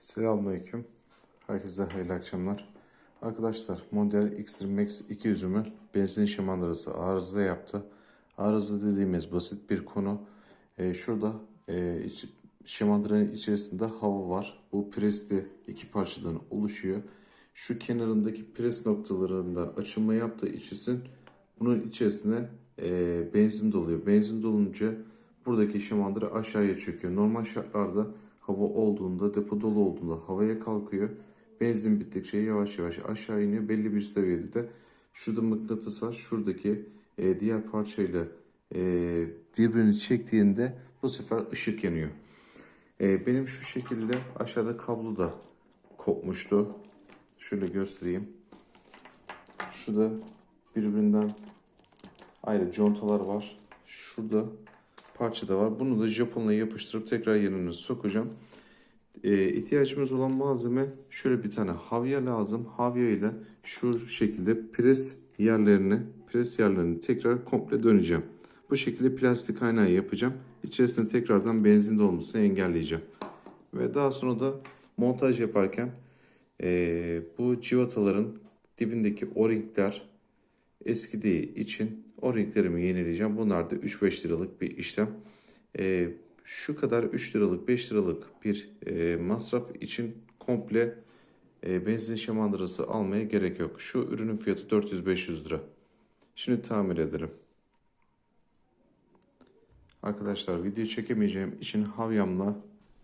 Selamünaleyküm. Herkese hayırlı akşamlar. Arkadaşlar Model X-Treme Max 200'ümün benzin şamandırası arıza yaptı. Arıza dediğimiz basit bir konu. Ee, şurada e, iç, şamandıranın içerisinde hava var. Bu presli iki parçadan oluşuyor. Şu kenarındaki pres noktalarında açılma yaptığı için bunun içerisine e, benzin doluyor. Benzin dolunca buradaki şamandıra aşağıya çöküyor. Normal şartlarda hava olduğunda, depo dolu olduğunda havaya kalkıyor. Benzin bittikçe yavaş yavaş aşağı iniyor. Belli bir seviyede de şurada mıknatıs var. Şuradaki e, diğer parçayla e, birbirini çektiğinde bu sefer ışık yanıyor. E, benim şu şekilde aşağıda kablo da kopmuştu. Şöyle göstereyim. Şurada birbirinden ayrı contalar var. Şurada parça da var. Bunu da Japonla yapıştırıp tekrar yerine sokacağım. Ee, ihtiyacımız olan malzeme şöyle bir tane havya lazım. Havya ile şu şekilde pres yerlerini, pres yerlerini tekrar komple döneceğim. Bu şekilde plastik kaynağı yapacağım. İçerisine tekrardan benzin dolmasını engelleyeceğim. Ve daha sonra da montaj yaparken ee, bu civataların dibindeki o-ringler eskidiği için o-ringlerimi yenileyeceğim. Bunlar da 3-5 liralık bir işlem. Ee, şu kadar 3 liralık 5 liralık bir e, masraf için komple e, benzin şamandırası almaya gerek yok. Şu ürünün fiyatı 400-500 lira. Şimdi tamir ederim. Arkadaşlar video çekemeyeceğim için havyamla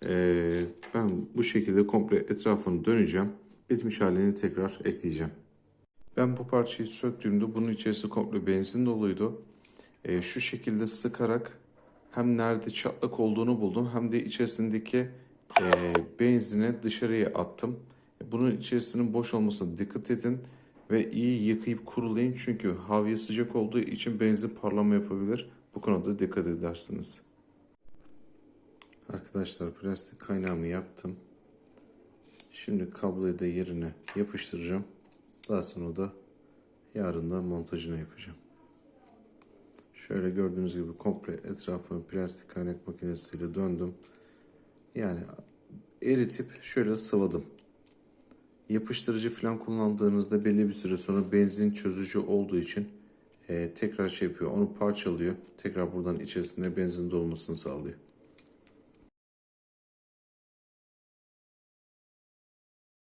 e, ben bu şekilde komple etrafını döneceğim. Bitmiş halini tekrar ekleyeceğim. Ben bu parçayı söktüğümde bunun içerisi komple benzin doluydu. E, şu şekilde sıkarak hem nerede çatlak olduğunu buldum hem de içerisindeki e, benzini dışarıya attım. Bunun içerisinin boş olmasına dikkat edin ve iyi yıkayıp kurulayın çünkü havya sıcak olduğu için benzin parlama yapabilir. Bu konuda dikkat edersiniz. Arkadaşlar plastik kaynağımı yaptım. Şimdi kabloyu da yerine yapıştıracağım. Daha sonra da yarın da montajını yapacağım. Şöyle gördüğünüz gibi komple etrafını plastik kaynak makinesiyle döndüm. Yani eritip şöyle sıvadım. Yapıştırıcı falan kullandığınızda belli bir süre sonra benzin çözücü olduğu için e, tekrar şey yapıyor. Onu parçalıyor. Tekrar buradan içerisinde benzin dolmasını sağlıyor.